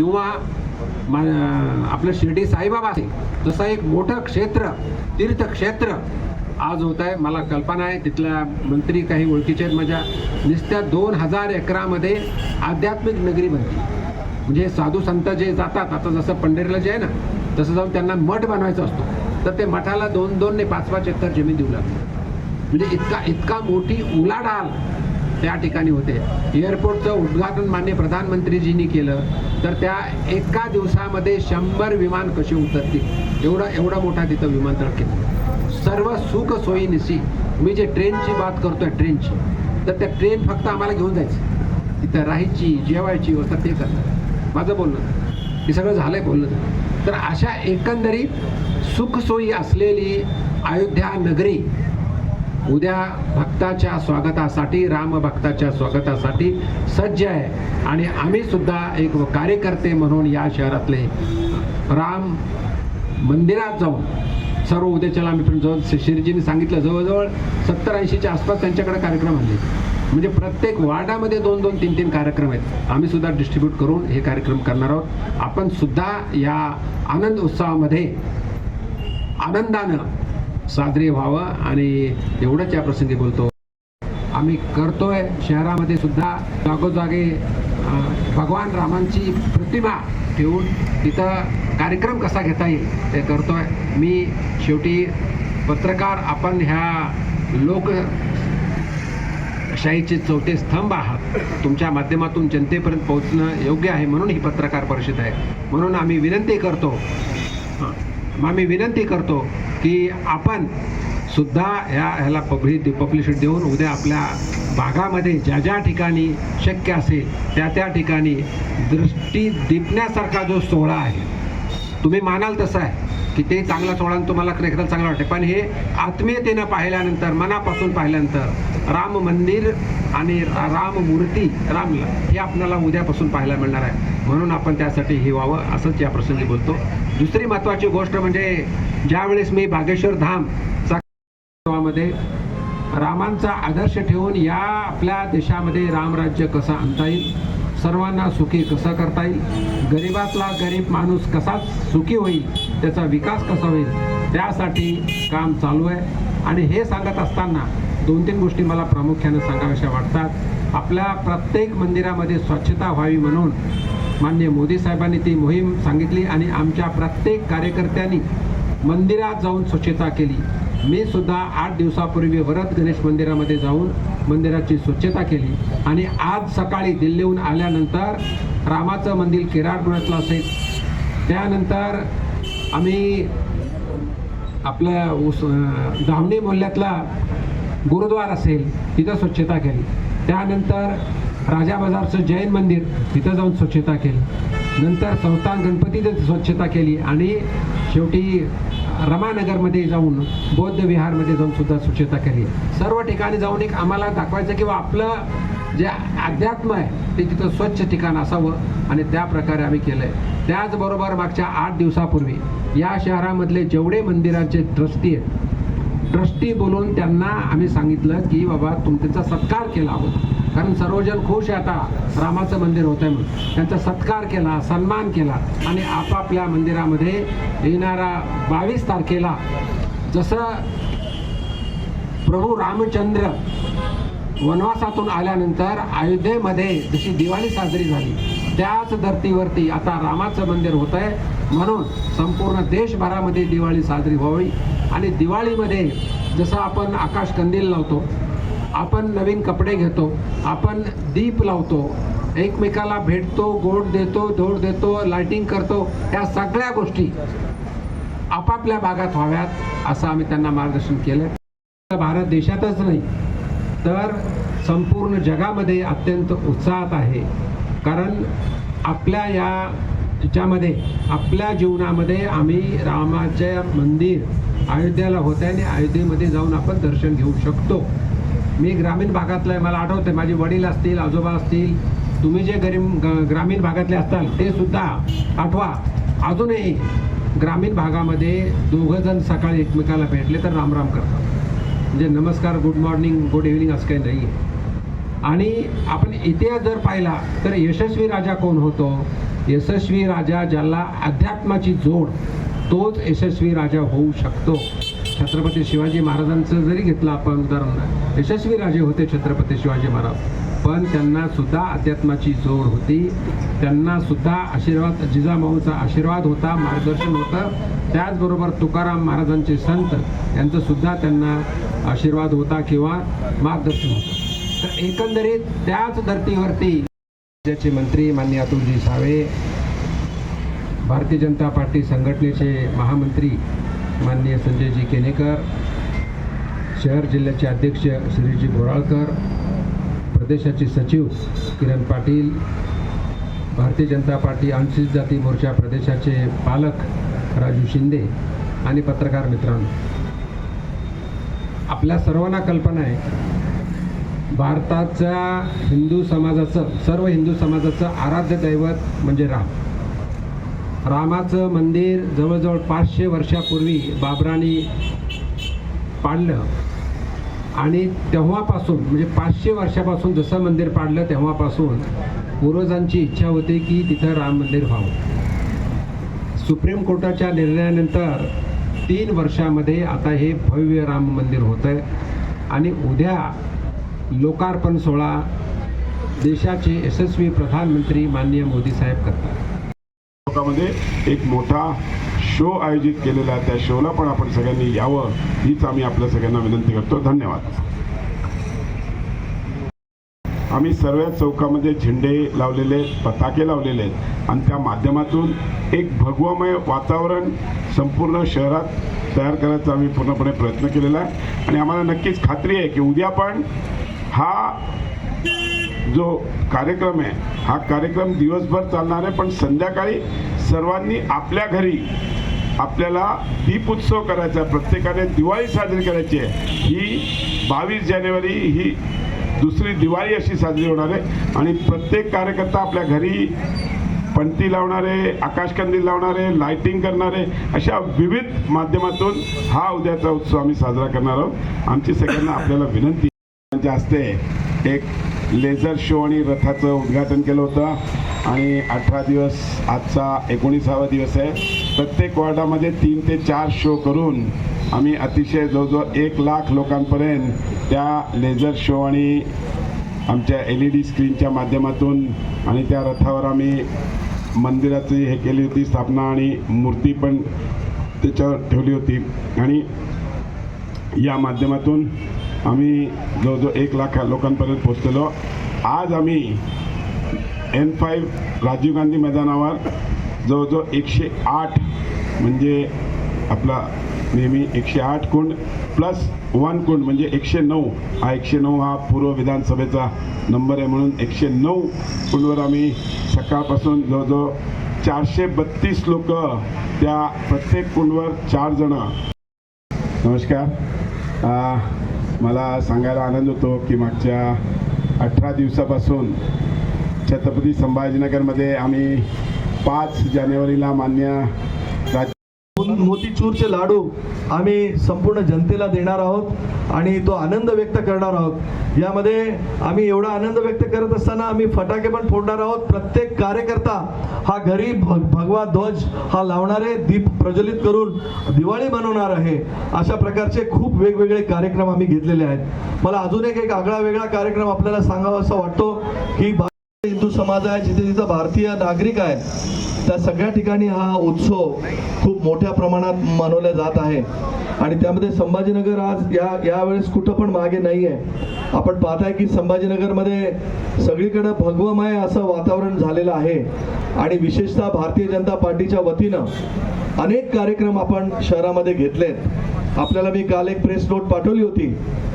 किंवा मा- आपलं शिर्डी साईबाबा असेल तसं एक मोठं क्षेत्र तीर्थक्षेत्र आज होत आहे. मला कल्पना आहे तिथल्या मंत्री काही ओळखीचे आहेत माझ्या. नुसत्या दोन हजार एकरामध्ये आध्यात्मिक नगरी बनली म्हणजे साधू संत जे जातात आता जसं पंढरीला जे आहे ना तसं जाऊन त्यांना मठ बनवायचा असतो. तर ते मठाला दोन दोन ने पाच पाच एकर जमीन देऊ लागते म्हणजे इतका इतका मोठी उलाढाल त्या ठिकाणी होते. एअरपोर्टचं उद्घाटन मान्य प्रधानमंत्रीजींनी केलं. तर त्या एका दिवसामध्ये शंभर विमान कसे उतरतील? एवढा एवढा मोठा तिथं विमानतळ केलं. सर्व सुख सोयीनिशी मी जे ट्रेनची बात करतोय ट्रेनची तर त्या ट्रेन फक्त आम्हाला घेऊन जायची. तिथं राहायची जेवायची व्यवस्था ते करणार माझं बोलणं हे सगळं झालं आहे बोलणं तर अशा एकंदरीत सुखसोयी असलेली अयोध्या नगरी उद्या भक्ताच्या स्वागतासाठी राम भक्ताच्या स्वागतासाठी सज्ज आहे. आणि आम्ही सुद्धा एक कार्यकर्ते म्हणून या शहरातले राम मंदिरात जाऊन सर्व उद्याच्याला आम्ही पण जवळ शिर्जीने सांगितलं जवळजवळ सत्तर ऐंशीच्या आसपास त्यांच्याकडे कार्यक्रम आले म्हणजे प्रत्येक वार्डामध्ये दोन दोन तीन तीन कार्यक्रम आहेत. आम्ही सुद्धा डिस्ट्रीब्यूट करून हे कार्यक्रम करणार आहोत. आपण सुद्धा या आनंद उत्सवामध्ये आनंदानं साजरे व्हावं आणि एवढंच या प्रसंगी बोलतो. आम्ही करतोय. शहरामध्ये सुद्धा जागोजागे भगवान रामांची प्रतिमा ठेवून तिथं कार्यक्रम कसा घेता येईल ते करतोय. मी शेवटी पत्रकार आपण ह्या लोक शाहीचे चौथे स्तंभ आहात. तुमच्या माध्यमातून जनतेपर्यंत पोहोचणं योग्य आहे म्हणून ही पत्रकार परिषद आहे. म्हणून आम्ही विनंती करतो आम्ही विनंती करतो की आपण सुद्धा ह्या ह्याला पब्लिक पब्लिसिटी देऊन उद्या आपल्या भागामध्ये ज्या ज्या ठिकाणी शक्य असेल त्या त्या ठिकाणी दृष्टी दिपण्यासारखा जो सोहळा आहे तुम्ही मानाल तसं आहे. की ते चांगला सोहळा तुम्हाला खरेखर चांगला वाटते पण हे आत्मीयतेनं पाहिल्यानंतर मनापासून पाहिल्यानंतर राम मंदिर आणि राम मूर्ती राम हे आपल्याला उद्यापासून पाहायला मिळणार आहे. म्हणून आपण त्यासाठी हे व्हावं असंच या प्रसंगी बोलतो. दुसरी महत्त्वाची गोष्ट म्हणजे ज्यावेळेस मी बागेश्वर धाममध्ये रामांचा आदर्श ठेवून या आपल्या देशामध्ये रामराज्य कसं आणता येईल सर्वांना सुखी कसं करता येईल? गरिबातला गरीब माणूस कसा सुखी होईल? त्याचा विकास कसा होईल? त्यासाठी काम चालू आहे. आणि हे सांगत असताना दोन तीन गोष्टी मला प्रामुख्यानं सांगाव्याशा वाटतात. आपल्या प्रत्येक मंदिरामध्ये स्वच्छता व्हावी म्हणून मान्य मोदी साहेबांनी ती मोहीम सांगितली आणि आमच्या प्रत्येक कार्यकर्त्यांनी मंदिरात जाऊन स्वच्छता केली. मी सुद्धा आठ दिवसापूर्वी वरद गणेश मंदिरामध्ये जाऊन मंदिराची स्वच्छता केली. आणि आज सकाळी दिल्लीहून आल्यानंतर रामाचं मंदिर केरारपुरातलं असेल. त्यानंतर आम्ही आपलं उस अं, धावणी मोहल्ल्यातला गुरुद्वार असेल तिथं स्वच्छता केली. त्यानंतर राजा बाजारचं जैन मंदिर तिथं जाऊन स्वच्छता केली. नंतर संस्थान गणपतीचं स्वच्छता केली. आणि शेवटी रमानगरमध्ये जाऊन बौद्ध विहारमध्ये जाऊन सुद्धा स्वच्छता केली. सर्व ठिकाणी जाऊन एक आम्हाला दाखवायचं किंवा आपलं जे अध्यात्म आहे ते तिथं स्वच्छ ठिकाण असावं आणि त्या प्रकारे आम्ही केलं आहे त्याचबरोबर मागच्या आठ दिवसापूर्वी या शहरामधले जेवढे मंदिराचे ट्रस्टी आहेत ट्रस्टी बोलून त्यांना आम्ही सांगितलं की बाबा तुम त्यांचा सत्कार केला हवं कारण सर्वजण खुश आहे आता. रामाचं मंदिर होतं आहे म्हणून. त्यांचा सत्कार केला सन्मान केला आणि आपापल्या मंदिरामध्ये येणारा बावीस तारखेला जसं प्रभू रामचंद्र वनवासातून आल्यानंतर अयोध्येमध्ये जशी दिवाळी साजरी झाली त्याच धर्तीवरती आता रामाचं मंदिर होत आहे म्हणून संपूर्ण देशभरामध्ये दिवाळी साजरी व्हावी. आणि दिवाळीमध्ये जसं आपण आकाश कंदील लावतो आपण नवीन कपडे घेतो आपण दीप लावतो एकमेकाला भेटतो गोड देतो धोड देतो लाइटिंग करतो या सगळ्या गोष्टी आपापल्या भागात व्हाव्यात असं आम्ही त्यांना मार्गदर्शन केलं भारत देशातच नाही तर संपूर्ण जगामध्ये अत्यंत उत्साहात आहे. कारण आपल्या या ह्याच्यामध्ये आपल्या जीवनामध्ये आम्ही रामाचे मंदिर अयोध्येला होते आणि अयोध्येमध्ये जाऊन आपण दर्शन घेऊ शकतो. मी ग्रामीण भागातलं आहे मला आठवतं माझे वडील असतील आजोबा असतील तुम्ही जे गरीब ग- ग्रामीण भागातले असताल ते सुद्धा आठवा. अजूनही ग्रामीण भागामध्ये दोघं जण सकाळी एकमेकाला भेटले तर रामराम करतात. म्हणजे नमस्कार गुड मॉर्निंग गुड इव्हनिंग असं काही नाही आहे आणि आपण इतिहास जर पाहिला तर यशस्वी राजा कोण होतो? यशस्वी राजा ज्याला अध्यात्माची जोड तोच यशस्वी राजा होऊ शकतो. छत्रपती शिवाजी महाराजांचं जरी घेतलं आपण उदाहरण यशस्वी राजे होते छत्रपती शिवाजी महाराज. पण त्यांना सुद्धा अध्यात्माची जोड होती. त्यांना सुद्धा आशीर्वाद जिजामाऊचा आशीर्वाद होता मार्गदर्शन होतं. त्याचबरोबर तुकाराम महाराजांचे संत यांचं सुद्धा त्यांना आशीर्वाद होता किंवा मार्गदर्शन होतं. तर एकंदरीत त्याच धर्तीवरती राज्याचे मंत्री मान्य अतुलजी सावे भारतीय जनता पार्टी संघटनेचे महामंत्री माननीय संजयजी केनेकर शहर जिल्ह्याचे अध्यक्ष श्रीजी बोराळकर प्रदेशाचे सचिव किरण पाटील भारतीय जनता पार्टी अनुसूचित जाती मोर्चा प्रदेशाचे पालक राजू शिंदे आणि पत्रकार मित्रांनो. आपल्या सर्वांना कल्पना आहे भारताच्या हिंदू समाजाचं सर्व हिंदू समाजाचं आराध्य दैवत म्हणजे राम. रामाचं मंदिर जवळजवळ पाचशे वर्षापूर्वी बाबराने पाडलं. आणि तेव्हापासून म्हणजे पाचशे वर्षापासून जसं मंदिर पाडलं तेव्हापासून पूर्वजांची इच्छा होती की तिथं राम मंदिर व्हावं. सुप्रीम कोर्टाच्या निर्णयानंतर तीन वर्षामध्ये आता हे भव्य राम मंदिर होतं आहे आणि उद्या लोकार्पण सोहळा देशाचे यशस्वी प्रधानमंत्री माननीय मोदी साहेब करतात. लोकांमध्ये एक मोठा शो आयोजित केलेला आहे. त्या शोला पण आपण सगळ्यांनी यावं हीच आम्ही आपल्या सगळ्यांना विनंती करतो. धन्यवाद. आम्ही सर्व चौकामध्ये झेंडे लावलेले आहेत पताके लावलेले आहेत. आणि त्या माध्यमातून एक भगवामय वातावरण संपूर्ण शहरात तयार करायचा आम्ही पूर्णपणे प्रयत्न केलेला आहे. आणि आम्हाला नक्कीच खात्री आहे की उद्या पण हा जो कार्यक्रम आहे हा कार्यक्रम दिवसभर चालणार आहे पण संध्याकाळी सर्वांनी आपल्या घरी आपल्याला दीप उत्सव करायचा आहे प्रत्येकाने दिवाळी साजरी करायची आहे. ही बावीस जानेवारी ही दुसरी दिवाळी अशी साजरी होणार आहे. आणि प्रत्येक कार्यकर्ता आपल्या घरी पणती लावणारे आकाशकंदील लावणारे लाइटिंग करणारे अशा विविध माध्यमातून हा उद्याचा उत्सव आम्ही साजरा करणार आहोत. आमची सगळ्यांना आपल्याला विनंती त्यांच्या एक लेझर शो आणि रथाचं उद्घाटन केलं होतं. आणि अठरा दिवस आजचा एकोणीसावा दिवस आहे. प्रत्येक वॉर्डामध्ये तीन ते चार शो करून आम्ही अतिशय जवळजवळ एक लाख लोकांपर्यंत त्या लेझर शो आणि आमच्या एल ई डी स्क्रीनच्या माध्यमातून आणि त्या रथावर आम्ही मंदिराची हे केली होती स्थापना आणि मूर्ती पण त्याच्यावर ठेवली होती. आणि या माध्यमातून आम्ही जवळजवळ एक लाख लोकांपर्यंत पोचलेलो आज आम्ही एन फाईव्ह राजीव गांधी मैदानावर जवळजवळ एकशे आठ म्हणजे आपला नेहमी एकशे आठ कुंड प्लस वन कुंड म्हणजे एकशे नऊ. हा एकशे नऊ हा पूर्व विधानसभेचा नंबर आहे म्हणून एकशे नऊ कुंडवर आम्ही सकाळपासून जवळजवळ चारशे बत्तीस लोक त्या प्रत्येक कुंडवर चार जणं. नमस्कार. आ, मला सांगायला आनंद होतो की मागच्या अठरा दिवसापासून छत्रपती संभाजीनगरमध्ये आम्ही पाच जानेवारीला मान्य मोतीचूरचे लाडू आम्ही संपूर्ण जनतेला देणार आहोत आणि तो आनंद व्यक्त करणार आहोत. यामध्ये आम्ही एवढा आनंद व्यक्त करत असताना आम्ही फटाके पण फोडणार आहोत. प्रत्येक कार्यकर्ता हा घरी भग भगवा ध्वज हा लावणारे दीप प्रज्वलित करून दिवाळी मनवणार आहे. अशा प्रकारचे खूप वेगवेगळे कार्यक्रम आम्ही घेतलेले आहेत. मला अजून एक एक आगळा वेगळा कार्यक्रम आपल्याला सांगावा असा वाटतो की भारतीय हिंदू समाज आहे जिथे जिथं भारतीय नागरिक आहे त्या सगळ्या ठिकाणी हा उत्सव खूप मोठ्या प्रमाणात मनवला जात आहे. आणि त्यामध्ये संभाजीनगर आज या यावेळेस कुठं पण मागे नाही आहे. आपण पाहताय की संभाजीनगरमध्ये सगळीकडं भगवमय असं वातावरण झालेलं आहे. आणि विशेषतः भारतीय जनता पार्टीच्या वतीनं अनेक कार्यक्रम आपण शहरामध्ये घेतलेत. आपल्याला मी काल एक प्रेस नोट पाठवली होती.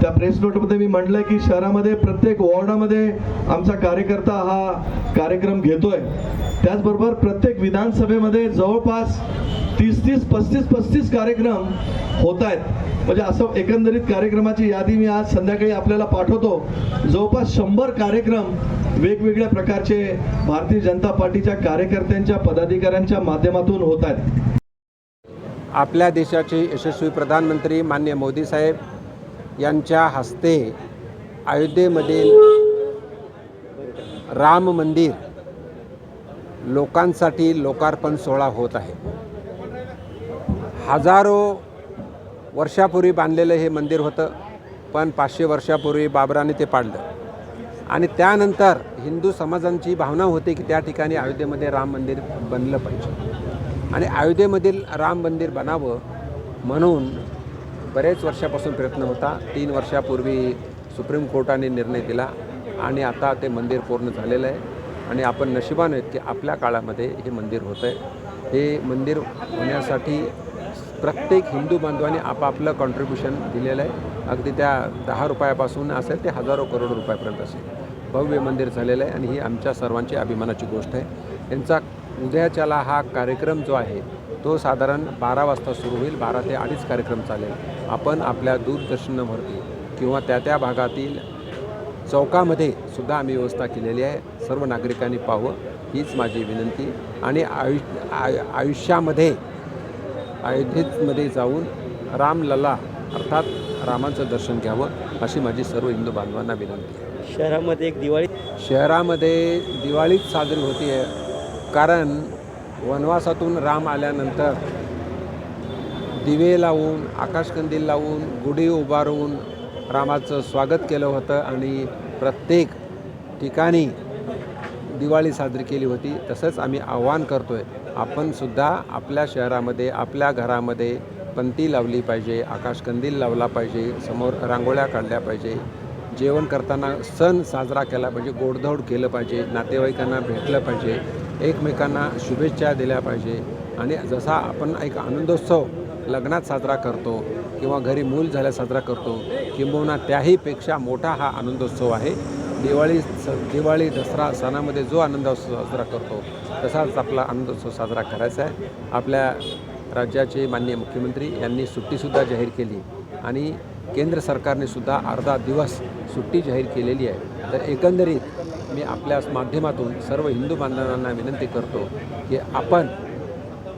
त्या प्रेस नोटमध्ये मी म्हटलंय की शहरामध्ये प्रत्येक वॉर्डामध्ये आमचा कार्यकर्ता हा कार्यक्रम घेतोय. त्याचबरोबर प्रत्येक विधानसभेमध्ये जवळपास तीस तीस पस्तीस पस्तीस कार्यक्रम होत आहेत. म्हणजे असं एकंदरीत कार्यक्रमाची यादी मी आज संध्याकाळी आपल्याला पाठवतो. जवळपास शंभर कार्यक्रम वेगवेगळ्या प्रकारचे भारतीय जनता पार्टीच्या कार्यकर्त्यांच्या पदाधिकाऱ्यांच्या माध्यमातून होत आहेत. आपल्या देशाचे यशस्वी प्रधानमंत्री मान्य मोदी साहेब यांच्या हस्ते अयोध्येमधील राम मंदिर लोकांसाठी लोकार्पण सोहळा होत आहे. हजारो वर्षापूर्वी बांधलेलं हे मंदिर होतं पण पाचशे वर्षापूर्वी बाबराने ते पाडलं. आणि त्यानंतर हिंदू समाजांची भावना होती की त्या ठिकाणी अयोध्येमध्ये राम मंदिर बनलं पाहिजे. आणि अयोध्येमधील राम मंदिर बनावं म्हणून बरेच वर्षापासून प्रयत्न होता. तीन वर्षापूर्वी सुप्रीम कोर्टाने निर्णय दिला आणि आता ते मंदिर पूर्ण झालेलं आहे. आणि आपण नशिबान आहेत की आपल्या काळामध्ये हे मंदिर होतं आहे. हे मंदिर होण्यासाठी प्रत्येक हिंदू बांधवाने आपापलं कॉन्ट्रीब्युशन दिलेलं आहे. अगदी त्या दहा रुपयापासून असेल ते हजारो करोड रुपयापर्यंत असेल. भव्य मंदिर झालेलं आहे आणि ही आमच्या सर्वांची अभिमानाची गोष्ट आहे. यांचा उद्याच्याला हा कार्यक्रम जो आहे तो साधारण बारा वाजता सुरू होईल. बारा ते अडीच कार्यक्रम चालेल. आपण आपल्या दूरदर्शनावरती किंवा त्या त्या भागातील चौकामध्ये सुद्धा आम्ही व्यवस्था केलेली आहे. सर्व नागरिकांनी पाहावं हीच माझी विनंती. आणि आयु आय आयुष्यामध्ये अयोध्येमध्ये जाऊन रामलला अर्थात रामाचं दर्शन घ्यावं अशी माझी सर्व हिंदू बांधवांना विनंती आहे. शहरामध्ये एक दिवाळी शहरामध्ये दिवाळीच साजरी होती आहे. कारण वनवासातून राम आल्यानंतर दिवे लावून आकाशकंदील लावून गुढी उभारून रामाचं स्वागत केलं होतं आणि प्रत्येक ठिकाणी दिवाळी साजरी केली होती. तसंच आम्ही आव्हान करतो आहे आपण सुद्धा आपल्या शहरामध्ये आपल्या घरामध्ये पंती लावली पाहिजे आकाशकंदील लावला पाहिजे समोर रांगोळ्या काढल्या पाहिजे. जेवण करताना सण साजरा केला पाहिजे गोडधोड केलं पाहिजे नातेवाईकांना भेटलं पाहिजे एकमेकांना शुभेच्छा दिल्या पाहिजे. आणि जसा आपण एक आनंदोत्सव लग्नात साजरा करतो किंवा घरी मूल झाल्या साजरा करतो किंबहुना त्याहीपेक्षा मोठा हा आनंदोत्सव आहे. दिवाळी स दिवाळी दसरा सणामध्ये जो आनंदोत्सव साजरा करतो तसाच आपला आनंदोत्सव साजरा करायचा आहे. आपल्या राज्याचे माननीय मुख्यमंत्री यांनी सुट्टीसुद्धा जाहीर केली आणि केंद्र सरकारने सुद्धा अर्धा दिवस सुट्टी जाहीर केलेली आहे. तर एकंदरीत मी आपल्या माध्यमातून सर्व हिंदू बांधवांना विनंती करतो की आपण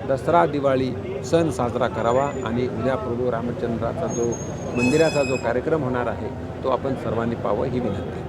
दसरा दिवाळी सण साजरा करावा आणि उद्या प्रभू रामचंद्राचा जो मंदिराचा जो कार्यक्रम होणार आहे तो आपण सर्वांनी पाहावं ही विनंती.